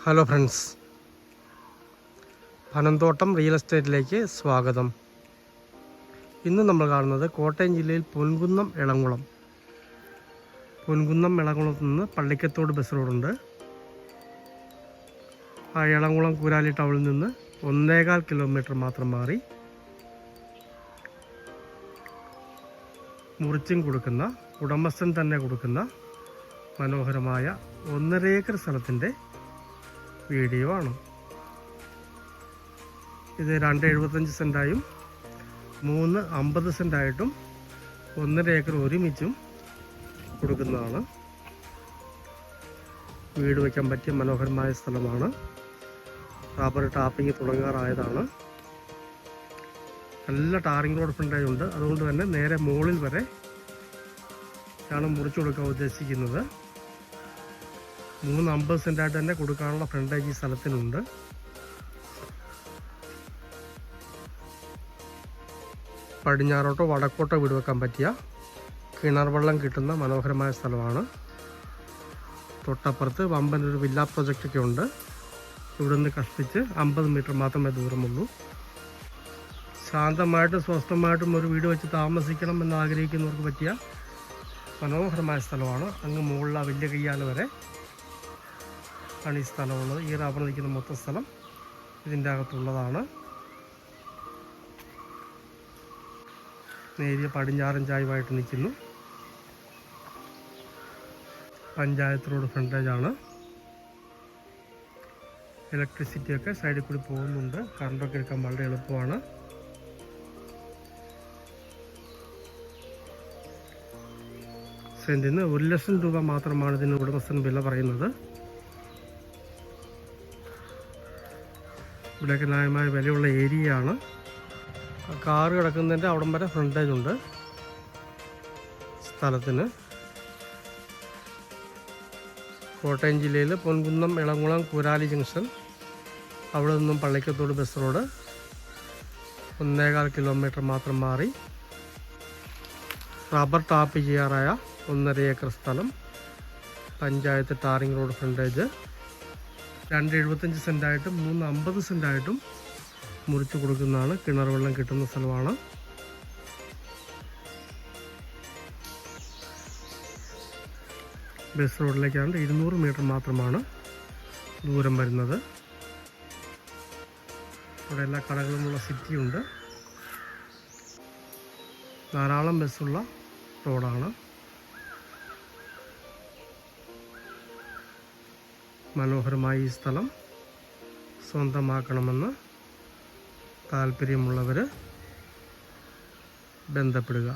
Hello friends Panamthottam real എസ്റ്റേറ്റിലേക്ക് സ്വാഗതം. ഇന്ന് നമ്മൾ കാണുന്നത് കോട്ടയം ജില്ലയിൽ പൊൻകുന്നം ഇളംകുളം പൊൻകുന്നം ഇളംകുളത്ത് നിന്ന് പള്ളിക്കത്തോട് ബസ് റോഡുണ്ട് ആ ഇളംകുളം കുരാലി ടൗണിൽ നിന്ന് ഒന്നേകാൽ കിലോമീറ്റർ മാത്രം മാറി മുറിച്ചും കൊടുക്കുന്ന ഉടമസ്ഥൻ തന്നെ കൊടുക്കുന്ന മനോഹരമായ ഒന്നര ഏക്കർ സ്ഥലത്തിന്റെ വീഡിയോ ആണ് ഇത് രണ്ട് എഴുപത്തഞ്ച് സെന്റായും മൂന്ന് അമ്പത് സെന്റായിട്ടും ഒന്നര ഏക്കർ ഒരുമിച്ചും കൊടുക്കുന്നതാണ്. വീട് വയ്ക്കാൻ പറ്റിയ മനോഹരമായ സ്ഥലമാണ്. റബ്ബർ ടാപ്പിംഗ് തുടങ്ങാറായതാണ്. നല്ല ടാറിംഗ് റോഡ് ഫ്രണ്ടായി ഉണ്ട്. അതുകൊണ്ട് തന്നെ നേരെ മുകളിൽ വരെ ആണ് മുറിച്ചു കൊടുക്കാൻ ഉദ്ദേശിക്കുന്നത്. മൂന്ന് അമ്പത് സെന്റായിട്ട് തന്നെ കൊടുക്കാനുള്ള ഫ്രണ്ടേജ് ഈ സ്ഥലത്തിനുണ്ട്. പടിഞ്ഞാറോട്ടോ വടക്കോട്ടോ വീട് വെക്കാൻ പറ്റിയ കിണർ വെള്ളം കിട്ടുന്ന മനോഹരമായ സ്ഥലമാണ്. തൊട്ടപ്പുറത്ത് വമ്പൻ ഒരു വില്ല പ്രൊജക്റ്റൊക്കെ ഉണ്ട്. ഇവിടെ നിന്ന് കഷ്ടിച്ച് അമ്പത് മീറ്റർ മാത്രമേ ദൂരമുള്ളൂ. ശാന്തമായിട്ടും സ്വസ്ഥമായിട്ടും ഒരു വീട് വെച്ച് താമസിക്കണം എന്ന് ആഗ്രഹിക്കുന്നവർക്ക് പറ്റിയ മനോഹരമായ സ്ഥലമാണ്. അങ്ങ് മുകളിൽ ആ വലിയ കയ്യാൽ വരെ ആണ് ഈ സ്ഥലമുള്ളത്. ഈ റബ്ബർ നിൽക്കുന്ന മൊത്തം സ്ഥലം ഇതിന്റെ അകത്തുള്ളതാണ്. നേരിയ പടിഞ്ഞാറൻ ചായവായിട്ട് നിൽക്കുന്നു. പഞ്ചായത്ത് റോഡ് ഫ്രണ്ടേജാണ്. ഇലക്ട്രിസിറ്റി ഒക്കെ സൈഡിൽ കൂടി പോകുന്നുണ്ട്. കറണ്ടൊക്കെ എടുക്കാൻ വളരെ എളുപ്പമാണ്. സെന്റിന് ഒരു ലക്ഷം രൂപ മാത്രമാണ് ഇതിന് ഉടമസ്ഥൻ വില പറയുന്നത്. ഇവിടെയൊക്കെ ന്യായമായ വിലയുള്ള ഏരിയ ആണ് കാറ് കിടക്കുന്നതിന്റെ അവിടം വരെ ഫ്രണ്ടേജ് ഉണ്ട്. സ്ഥലത്തിന്. കോട്ടയം ജില്ലയിൽ പൊൻകുന്നം ഇളംകുളം കുരാലി ജംഗ്ഷൻ. അവിടെ നിന്നും പള്ളിക്കത്തോട് ബസ് റോഡ് ഒന്നേകാൽ കിലോമീറ്റർ മാത്രം മാറി. റബ്ബർ ടാപ്പ് ചെയ്യാറായ ഒന്നര ഏക്കർ സ്ഥലം. പഞ്ചായത്ത് ടാറിംഗ് റോഡ് ഫ്രണ്ടേജ് രണ്ട് എഴുപത്തഞ്ച് സെന്റായിട്ടും മൂന്ന് അമ്പത് സെന്റായിട്ടും മുറിച്ച് കൊടുക്കുന്നതാണ് കിണർ വെള്ളം കിട്ടുന്ന സ്ഥലമാണ്. ബസ് റോഡിലേക്കാണ്ട് ഇരുന്നൂറ് മീറ്റർ മാത്രമാണ് ദൂരം വരുന്നത്. ഇവിടെ എല്ലാ കടകളുമുള്ള സിറ്റിയുണ്ട് ധാരാളം ബസ്സുള്ള റോഡാണ്. മനോഹരമായ ഈ സ്ഥലം സ്വന്തമാക്കണമെന്ന് താല്പര്യമുള്ളവർ ബന്ധപ്പെടുക.